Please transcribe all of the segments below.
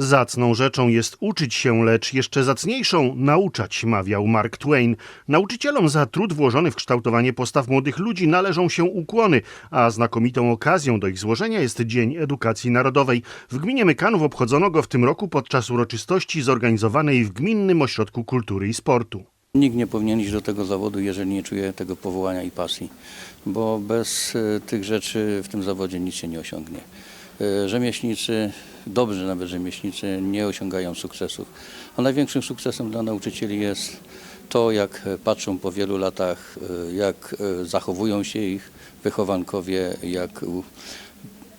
Zacną rzeczą jest uczyć się, lecz jeszcze zacniejszą nauczać, mawiał Mark Twain. Nauczycielom za trud włożony w kształtowanie postaw młodych ludzi należą się ukłony, a znakomitą okazją do ich złożenia jest Dzień Edukacji Narodowej. W gminie Mykanów obchodzono go w tym roku podczas uroczystości zorganizowanej w Gminnym Ośrodku Kultury i Sportu. Nikt nie powinien iść do tego zawodu, jeżeli nie czuje tego powołania i pasji, bo bez e, tych rzeczy w tym zawodzie nic się nie osiągnie. E, Rzemieślnicy, dobrzy nawet rzemieślnicy nie osiągają sukcesów, a największym sukcesem dla nauczycieli jest to, jak patrzą po wielu latach, e, jak e, zachowują się ich wychowankowie, jak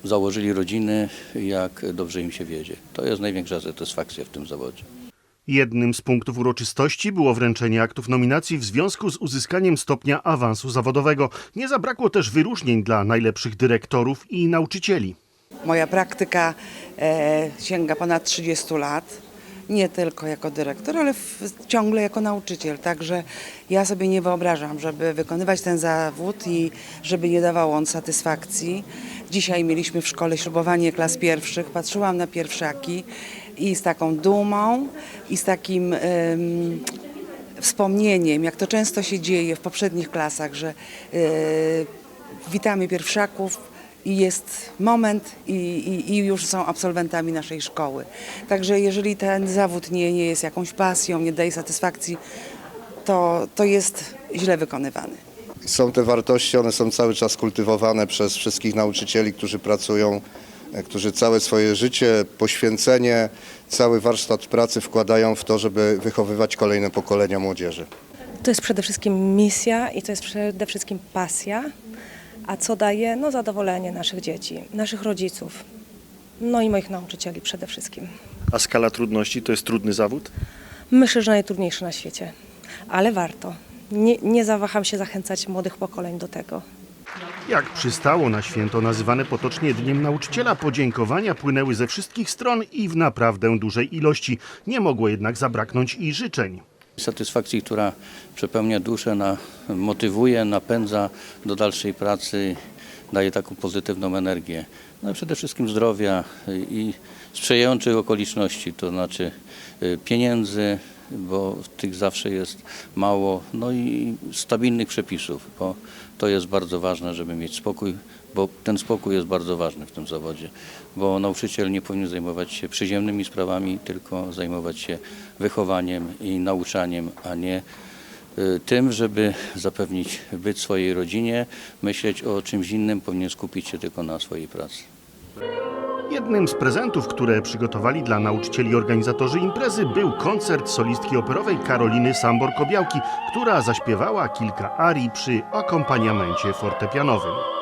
założyli rodziny, jak dobrze im się wiedzie. To jest największa satysfakcja w tym zawodzie. Jednym z punktów uroczystości było wręczenie aktów nominacji w związku z uzyskaniem stopnia awansu zawodowego. Nie zabrakło też wyróżnień dla najlepszych dyrektorów i nauczycieli. Moja praktyka e, sięga ponad 30 lat. Nie tylko jako dyrektor, ale ciągle jako nauczyciel. Także ja sobie nie wyobrażam, żeby wykonywać ten zawód i żeby nie dawał on satysfakcji. Dzisiaj mieliśmy w szkole ślubowanie klas pierwszych. Patrzyłam na pierwszaki i z taką dumą i z takim. em, wspomnieniem, jak to często się dzieje w poprzednich klasach, że e, witamy pierwszaków i jest moment i, i, i już są absolwentami naszej szkoły. Także jeżeli ten zawód nie, nie jest jakąś pasją, nie daje satysfakcji, to, to jest źle wykonywany. Są te wartości, one są cały czas kultywowane przez wszystkich nauczycieli, którzy pracują, e, którzy całe swoje życie, poświęcenie, cały warsztat pracy wkładają w to, żeby wychowywać kolejne pokolenia młodzieży. To jest przede wszystkim misja i to jest przede wszystkim pasja. A co daje? No zadowolenie naszych dzieci, naszych rodziców, no i moich nauczycieli przede wszystkim. A skala trudności to jest trudny zawód? Myślę, że najtrudniejszy na świecie, ale warto. Nie, nie zawaham się zachęcać młodych pokoleń do tego. Jak przystało na święto nazywane potocznie Dniem Nauczyciela, podziękowania płynęły ze wszystkich stron i w naprawdę dużej ilości. Nie mogło jednak zabraknąć i życzeń. Satysfakcji, która przepełnia duszę, na, motywuje, napędza do dalszej pracy, daje taką pozytywną energię. No i przede wszystkim zdrowia i sprzyjających okoliczności, to znaczy y, pieniędzy, bo tych zawsze jest mało, no i stabilnych przepisów, bo to jest bardzo ważne, żeby mieć spokój, bo ten spokój jest bardzo ważny w tym zawodzie, bo nauczyciel nie powinien zajmować się przyziemnymi sprawami, tylko zajmować się wychowaniem i nauczaniem, a nie y, tym, żeby zapewnić byt swojej rodzinie, myśleć o czymś innym, powinien skupić się tylko na swojej pracy. Jednym z prezentów, które przygotowali dla nauczycieli organizatorzy imprezy, był koncert solistki operowej Karoliny Sambor-Kobiałki, która zaśpiewała kilka arii przy akompaniamencie fortepianowym.